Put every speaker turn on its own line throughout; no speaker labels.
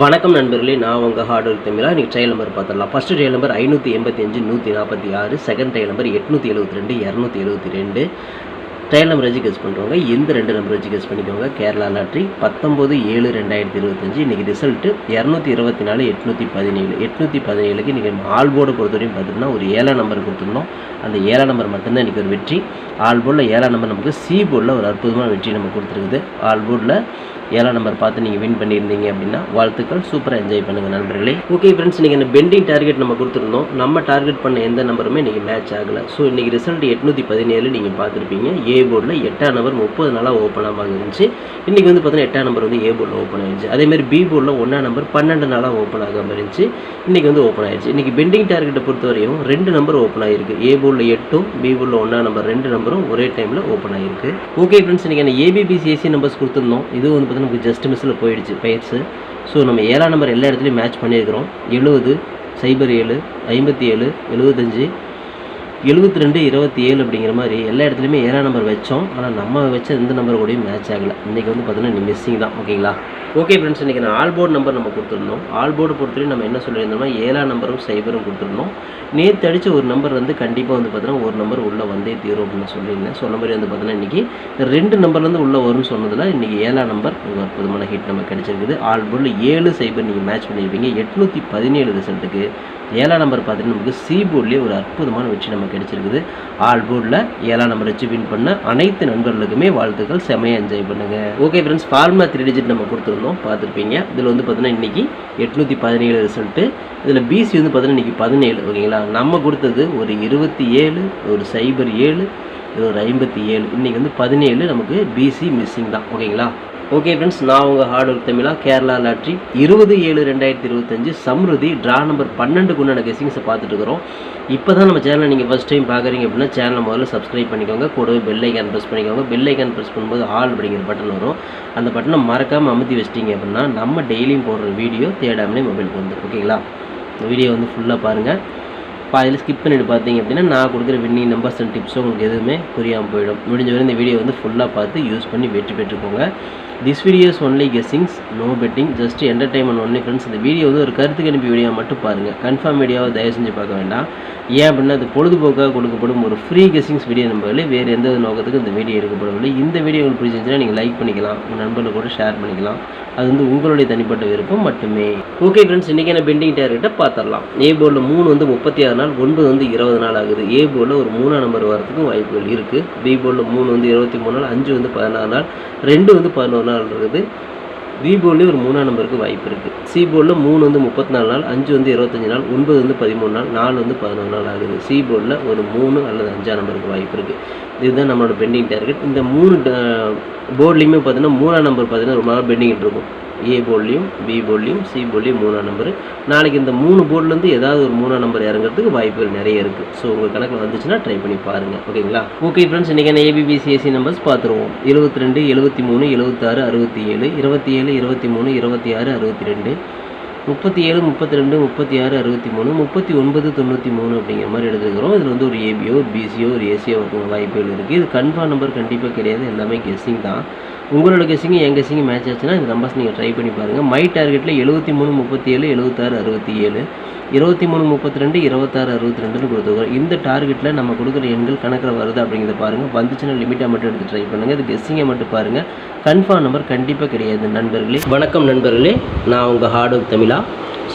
வணக்கம் நண்பர்களே நான் உங்கள் ஹார்ட் ஒர்க் தமிழா. இன்றைக்கி ட்ரையல் நம்பர் பார்த்துடலாம். ஃபஸ்ட்டு ட்ரையல் நம்பர் ஐநூற்றி எண்பத்தி அஞ்சு நூற்றி நாற்பத்தி ஆறு. செகண்ட் ட்ரையல் நம்பர் எட்நூற்றி எழுபத்தி ரெண்டு இரநூத்தி எழுபத்தி ரெண்டு. ட்ரையல் நம்பர் வச்சு கெஸ் பண்ணுறவங்க இந்த ரெண்டு நம்பர் வச்சு கெஸ் பண்ணிக்கோங்க. கேரளா லாட்ரி பத்தொம்போது ஏழு ரெண்டாயிரத்தி இருபத்தஞ்சு. இன்றைக்கி ரிசல்ட்டு இரநூத்தி இருபத்தி நாலு எட்நூற்றி பதினேழு. எட்நூற்றி பதினேழுக்கு இன்றைக்கி ஆல் போர்டு பொறுத்தவரையும் பார்த்தீங்கன்னா ஒரு ஏழாம் நம்பர் கொடுத்துருந்தோம். அந்த ஏழாம் நம்பர் மட்டும்தான் இன்றைக்கி ஒரு வெற்றி. ஆல் போர்டில் ஏழாம் நம்பர் நமக்கு சி போர்டில் ஒரு அற்புதமான வெற்றி நம்ம கொடுத்துருக்குது. ஆல் போர்டில் ஏழாம் நம்பர் பார்த்து நீங்கள் வின் பண்ணியிருந்தீங்க அப்படின்னா வாழ்த்துக்கள். சூப்பராக என்ஜாய் பண்ணுங்கள் நண்பர்களே. ஓகே ஃப்ரெண்ட்ஸ் நீங்கள் இந்த பெண்டிங் டார்கெட் நம்ம கொடுத்துருந்தோம். நம்ம டார்கெட் பண்ண எந்த நம்பருமே இன்றைக்கி மேட்ச் ஆகலை. ஸோ இன்றைக்கி ரிசல்ட் எட்நூற்றி பதினேழு நீங்கள் பார்த்துருப்பீங்க. ஏ போர்டில் எட்டாம் நம்பர் முப்பது நாளாக ஓப்பன் ஆகாம இருந்துச்சு இன்றைக்கி வந்து பார்த்தீங்கன்னா எட்டாம் நம்பர் வந்து ஏ போர்டில் ஓப்பன் ஆயிடுச்சு அதேமாதிரி பி போர்டில் ஒன்றாம் நம்பர் பன்னெண்டு நாளாக ஓப்பன் ஆகாமல் இருந்துச்சு. இன்றைக்கி வந்து ஓப்பன் ஆயிடுச்சு இன்றைக்கி பெண்டிங் டார்கெட்டை பொறுத்தவரையும் ரெண்டு நம்பர் ஓப்பன் ஆகிருக்கு ஏ போர்டில் எட்டும் பி போர்டில் ஒன்றாம் நம்பர் ரெண்டு நம்பரும் ஒரே டைமில் ஓப்பன் ஆகிருக்கு ஓகே ஃப்ரெண்ட்ஸ் இன்றைக்கி ஏபிபிசிஎஸ்சி நம்பர்ஸ் கொடுத்துருந்தோம். இது வந்து பார்த்தீங்கன்னா நமக்கு ஜஸ்ட் மிஸ்ஸில் போயிடுச்சு பயிற்சி ஸோ நம்ம ஏழாம் நம்பர் எல்லா இடத்துலையும் மேட்ச் பண்ணியிருக்கிறோம். எழுபது சைபர் ஏழு ஐம்பத்தி ஏழு எழுபத்தஞ்சு எழுபத்தி ரெண்டு இருபத்தி ஏழு அப்படிங்கிற மாதிரி எல்லா இடத்துலையுமே ஏழாம் நம்பர் வச்சோம். ஆனால் நம்ம வச்ச எந்த நம்பர் கூடயும் மேட்ச் ஆகலை. இன்றைக்கி வந்து பார்த்தீங்கன்னா நீ மிஸ்ஸிங் தான். ஓகேங்களா ஓகே ஃப்ரெண்ட்ஸ் இன்றைக்கி நான் ஆல் போர்டு நம்பர் நம்ம கொடுத்துருந்தோம் ஆல் போர்டு பொறுத்தவரையும் நம்ம என்ன சொல்லியிருந்தோம்னா ஏழாம் நம்பரும் சைபரும் கொடுத்துருந்தோம் நேற்று அடித்த ஒரு நம்பர் வந்து கண்டிப்பாக வந்து பார்த்தீங்கன்னா ஒரு நம்பர் உள்ளே வந்தே தீரும் அப்படின்னு சொல்லியிருந்தேன். சொன்ன மாதிரி வந்து பார்த்தீங்கன்னா இன்றைக்கி ரெண்டு நம்பர்லேருந்து உள்ளே வரும்னு சொன்னதில் இன்றைக்கி ஏழாம் நம்பர் ஒரு அற்புதமான ஹிட் நம்ம கிடச்சிருக்குது. ஆல் போர்டில் ஏழு சைபர் நீங்கள் மேட்ச் பண்ணியிருப்பீங்க எட்நூற்றி பதினேழு ரிசல்ட்டுக்கு ஏழாம் நம்பர் பார்த்தீங்கன்னா நமக்கு சி போர்ட்லேயே ஒரு அற்புதமான வெற்றி நம்ம கிடச்சிருக்குது. ஆல் போர்டில் ஏழாம் நம்பர் வச்சு வின் பண்ண அனைத்து நண்பர்களுக்குமே வாழ்த்துக்கள். செமையாக என்ஜாய் பண்ணுங்கள் okay friends formula three digit நம்ம கொடுத்துருந்தோம் பார்த்துருப்பீங்க. இதில் வந்து பார்த்தீங்கன்னா இன்றைக்கி எட்நூற்றி பதினேழு ரிசல்ட்டு இதில் பிசி வந்து பார்த்தீங்கன்னா இன்றைக்கி பதினேழு ஓகேங்களா? நம்ம கொடுத்தது ஒரு இருபத்தி ஏழு ஒரு சைபர் ஏழு இது ஒரு ஐம்பத்தி ஏழு. இன்றைக்கி வந்து பதினேழு நமக்கு பிசி மிஸ்ஸிங் தான் ஓகேங்களா? ஓகே ஃப்ரெண்ட்ஸ் நான் உங்கள் ஹார்ட் ஒர்க் தமிழா கேரளா லாட்ரி. இருபது ஏழு ரெண்டாயிரத்தி இருபத்தஞ்சு சம்ருதி ட்ரா நம்பர் பன்னெண்டுக்கு உண்டான கெஸிங்ஸை பார்த்துட்டு இருக்கிறோம் இப்போ தான் நம்ம சேனலை நீங்கள் ஃபஸ்ட் டைம் பார்க்குறீங்க அப்படின்னா சேனலை முதல்ல சப்ஸ்கிரைப் பண்ணிக்கோங்க. கூடவே பெல் ஐக்கான் ப்ரெஸ் பண்ணிக்கோங்க. பெல் ஐக்கான் ப்ரெஸ் பண்ணும்போது ஆல் அப்படிங்கிற பட்டன் வரும். அந்த பட்டனை மறக்காமல் அமுத்தி வச்சிட்டிங்க அப்படின்னா நம்ம டெய்லியும் போடுற வீடியோ தேடாமலே மொபைலுக்கு வந்துடும் ஓகேங்களா இந்த வீடியோ வந்து ஃபுல்லாக பாருங்கள் பாதியில் ஸ்கிப் பண்ணிட்டு பார்த்தீங்க அப்படின்னா நான் கொடுக்குற வின்னிங் நம்பர்ஸ் அண்ட் டிப்ஸும் உங்களுக்கு எதுவுமே புரியாமல் போயிடும். முடிஞ்ச வரை இந்த வீடியோ வந்து ஃபுல்லாக பார்த்து யூஸ் பண்ணி வெற்றி பெற்றுக்கோங்க. This videos only guessings no betting just entertainment only friends இந்த வீடியோ வந்து ஒரு கருத்து கணிப்பு வீடியோ மட்டும் பாருங்கள் கன்ஃபார்ம் வீடியோவை தயவு செஞ்சு பார்க்க வேண்டாம். ஏன் அப்படின்னா அது பொழுதுபோக்காக கொடுக்கப்படும் ஒரு ஃப்ரீ கெஸ்ஸிங்ஸ் வீடியோ நம்பர்களே வேறு எந்த ஒரு நோக்கத்துக்கு இந்த வீடியோ எடுக்கப்படவில்லை. இந்த வீடியோ உங்களுக்கு பிடிச்சிருந்துச்சுன்னா நீங்கள் லைக் பண்ணிக்கலாம். உங்கள் நண்பர்கள் கூட ஷேர் பண்ணிக்கலாம். அது வந்து உங்களுடைய தனிப்பட்ட விருப்பம் மட்டுமே. ஓகே ஃப்ரெண்ட்ஸ் இன்றைக்கி என்ன பெண்டிங் டேர்கிட்ட பார்த்துடலாம். ஏ போர்டில் மூணு வந்து முப்பத்தி ஆறு நாள் ஒன்பது வந்து இருபது நாள் ஆகுது. ஏ போர்டில் ஒரு மூணாம் நம்பர் வரதுக்கும் வாய்ப்புகள் இருக்குது பி போர்டில் மூணு வந்து இருபத்தி மூணு நாள் அஞ்சு வந்து பதினாறு நாள் ரெண்டு வந்து பதினோரு நாள் இருக்குது. பி போர்ட்லேயும் ஒரு மூணாம் நம்பருக்கு வாய்ப்பு இருக்குது சி போர்டில் மூணு வந்து முப்பத்தி நாலு நாள் அஞ்சு வந்து இருபத்தஞ்சி நாள் ஒன்பது வந்து பதிமூணு நாள் நாலு வந்து பதினொரு நாள் ஆகுது. சி போர்டில் ஒரு மூணு அல்லது அஞ்சாம் நம்பருக்கு வாய்ப்பு இருக்குது இதுதான் நம்மளோட பெண்டிங் டார்கெட் இந்த மூணு போர்ட்லேயுமே பார்த்தீங்கன்னா மூணாம் நம்பர் பார்த்தீங்கன்னா ரொம்ப நாள் பெண்டிங் இருக்கும். ஏ போர்ட்லேயும் பி போர்ட்லேயும் சி போர்ட்லேயும் மூணாம் நம்பர் நாளைக்கு இந்த மூணு போர்ட்லேருந்து ஏதாவது ஒரு மூணாம் நம்பர் இறங்குறதுக்கு வாய்ப்புகள் நிறைய இருக்குது ஸோ உங்கள் கணக்கில் வந்துச்சுன்னா ட்ரை பண்ணி பாருங்கள் ஓகேங்களா ஓகே ஃப்ரெண்ட்ஸ் இன்றைக்கான ஏபிபிசிஎஸ்சி நம்பர்ஸ் பார்த்துருவோம் இருபத்தி ரெண்டு எழுபத்தி மூணு எழுபத்தாறு அறுபத்தி ஏழு இருபத்தி ஏழு இருபத்தி மூணு இருபத்தி ஆறு அறுபத்தி ரெண்டு முப்பத்தி ஏழு முப்பத்தி ரெண்டு முப்பத்தி ஆறு அறுபத்தி மூணு முப்பத்தி ஒன்பது தொண்ணூற்றி மூணு அப்படிங்கிற மாதிரி எடுத்துக்கிறோம் இதில் வந்து ஒரு ஏபியோ ஒரு பிசியோ ஒரு ஏசியோ வாய்ப்புகள் இருக்குது இது கன்ஃபார்ம் நம்பர் கண்டிப்பாக கிடையாது. எல்லாமே கெஸ்ஸிங் தான். உங்களோட கெஸ்ஸிங் என் கெஸ்ஸிங் மேட்ச் ஆச்சுன்னா இந்த நம்பர்ஸ் நீங்கள் ட்ரை பண்ணி பாருங்கள் மை டார்கெட்டில் எழுபத்தி மூணு முப்பத்தி ஏழு எழுபத்தாறு அறுபத்தி ஏழு இருபத்தி மூணு முப்பத்தி ரெண்டு இருபத்தாறு அறுபத்தி ரெண்டுன்னு கொடுத்துருக்கோம். இந்த டார்கெட்டில் நம்ம கொடுக்குற எண்கள் கணக்கில் வருது அப்படிங்கிறத பாருங்கள் வந்துச்சுன்னா லிமிட்டாக மட்டும் எடுத்து ட்ரை பண்ணுங்கள் இது கெஸ்ஸிங்கை மட்டும் பாருங்கள் கன்ஃபார்ம் நம்பர் கண்டிப்பாக கிடையாது நண்பர்களே. வணக்கம் நண்பர்களே. நான் உங்கள் ஹார்ட் ஒர்க் தமிழா.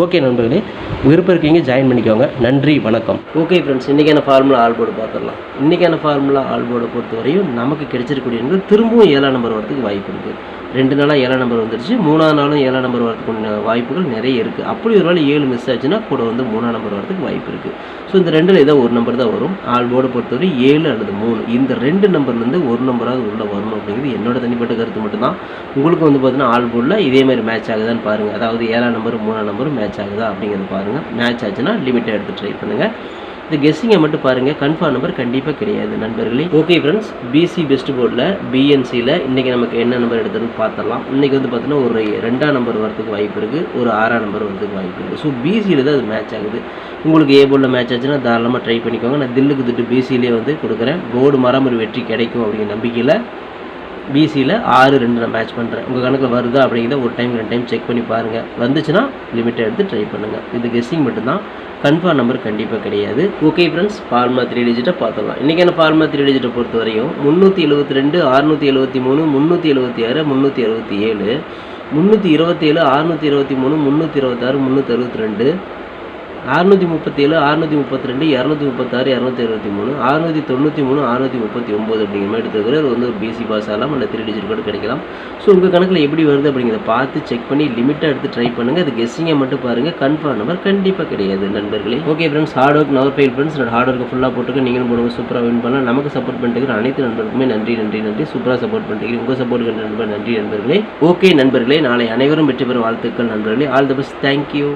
ஓகே நண்பர்களே விருப்பம் இருக்கீங்க ஜாயின் பண்ணிக்கோங்க. நன்றி வணக்கம். ஓகே ஃப்ரெண்ட்ஸ் இன்றைக்கான ஃபார்முலா ஆல் போர்டு பார்த்துடலாம். இன்றைக்கான ஃபார்முலா ஆல் போர்டை நமக்கு கிடைச்சிருக்கக்கூடிய திரும்பவும் ஏழாம் நம்பர் வரதுக்கு வாய்ப்பு இருக்குது ரெண்டு நாளாக ஏழாம் நம்பர் வந்துருச்சு. மூணாவது நாளும் ஏழாம் நம்பர் வரதுக்கு வாய்ப்புகள் நிறைய இருக்குது அப்படி ஒரு நாள் ஏழு மிஸ் ஆச்சுன்னா கூட வந்து மூணாம் நம்பர் வரதுக்கு வாய்ப்பு இருக்குது ஸோ இந்த ரெண்டில் ஏதோ ஒரு நம்பர் தான் வரும். ஆல் போர்டை பொறுத்தவரை ஏழு அல்லது மூணு. இந்த ரெண்டு நம்பர்லேருந்து ஒரு நம்பராவது உள்ளே வரணும் அப்படிங்கிறது என்னோட தனிப்பட்ட கருத்து மட்டும்தான். உங்களுக்கு வந்து பார்த்தீங்கன்னா ஆல் போர்டில் இதே மாதிரி மேட்ச் ஆகுதான்னு பாருங்கள் அதாவது ஏழாம் நம்பர் மூணாம் நம்பரும் மேட்ச் ஆகுதா அப்படிங்கிறது பாருங்கள் மேட்ச் ஆச்சுன்னா லிமிட்டாக எடுத்து ட்ரை பண்ணுங்கள் இந்த கெஸ்ஸிங்கை மட்டும் பாருங்கள் கன்ஃபார்ம் நம்பர் கண்டிப்பாக கிடையாது நண்பர்களே. ஓகே ஃப்ரெண்ட்ஸ் பிசி பெஸ்ட் போர்டில் பிஎன்சியில் இன்றைக்கி நமக்கு என்ன நம்பர் எடுத்ததுன்னு பார்த்துடலாம் இன்றைக்கி வந்து பார்த்தீங்கன்னா ஒரு ரெண்டாம் நம்பர் வரதுக்கு வாய்ப்பு இருக்குது ஒரு ஆறாம் நம்பர் வரதுக்கு வாய்ப்பு இருக்குது ஸோ பிசியில் தான் அது மேட்ச் ஆகுது. உங்களுக்கு ஏ போர்டில் மேட்ச் ஆச்சுன்னா தாராளமாக ட்ரை பண்ணிக்கோங்க. நான் தில்லுக்கு திட்டு பிசியிலே வந்து கொடுக்குறேன். போர்டு மராமரி வெற்றி கிடைக்கும் அப்படிங்கிற நம்பிக்கையில் பிசியில் ஆறு ரெண்டு நான் மேட்ச் பண்ணுறேன் உங்கள் கணக்கில் வருதா அப்படிங்கிறத ஒரு டைம் ரெண்டு டைம் செக் பண்ணி பாருங்கள் வந்துச்சுன்னா லிமிட்டை எடுத்து ட்ரை பண்ணுங்கள் இது கெஸ்ஸிங் மட்டும்தான். கன்ஃபார்ம் நம்பர் கண்டிப்பாக கிடையாது. ஓகே ஃப்ரெண்ட்ஸ் ஃபார்மா த்ரீ டிஜிட்டை பார்த்துடலாம். இன்றைக்கான ஃபார்மா த்ரீ டிஜிட்டை பொறுத்த வரையும் முந்நூற்றி எழுபத்தி ரெண்டு அறுநூற்றி எழுபத்தி மூணு முந்நூற்றி எழுபத்தி ஆறு முந்நூற்றி அறுபத்தி ஏழு முந்நூற்றி இருபத்தேழு அறுநூற்றி இருபத்தி மூணு முந்நூற்றி இருபத்தாறு முந்நூற்றி அறுபத்தி ரெண்டு அறுநூற்றி முப்பத்தேழு அறுநூற்றி முப்பத்தி ரெண்டு இரநூத்தி முப்பத்தாறு இரநூத்தி இருபத்தி மூணு அறுநூற்றி தொண்ணூற்றி மூணு அறுநூற்றி முப்பத்தி ஒம்பது அப்படிங்கிற மாதிரி எடுத்துக்கிற வந்து ஒரு பிசி பாஸ் ஆகலாம் இல்லை த்ரீ டிஜிட் கூட கிடைக்கலாம். ஸோ உங்கள் கணக்கில் எப்படி வருது அப்படிங்கிறத பார்த்து செக் பண்ணி லிமிட்டாக எடுத்து ட்ரை பண்ணுங்கள் அது கெஸ்ஸிங்கை மட்டும் பாருங்கள் கன்ஃபார்ம் நம்பர் கண்டிப்பாக கிடையாது நண்பர்களே. Okay friends hard work never fail friends நான் ஹார்ட் ஒர்க்கு ஃபுல்லாக போட்டுக்க நீங்களும் போடுங்க சூப்பராக வின் பண்ணலாம். நமக்கு சப்போர்ட் பண்ணிட்டு அனைத்து நண்பர்களுக்குமே நன்றி நன்றி நன்றி. சூப்பராக சப்போர்ட் பண்ணிட்டு உங்கள் சப்போர்ட் நண்பர் நன்றி நண்பர்களே. ஓகே நண்பர்களே. நாளை அனைவரும் வெற்றி பெறும் வாழ்த்துக்கள் நண்பர்களே. All the best thank you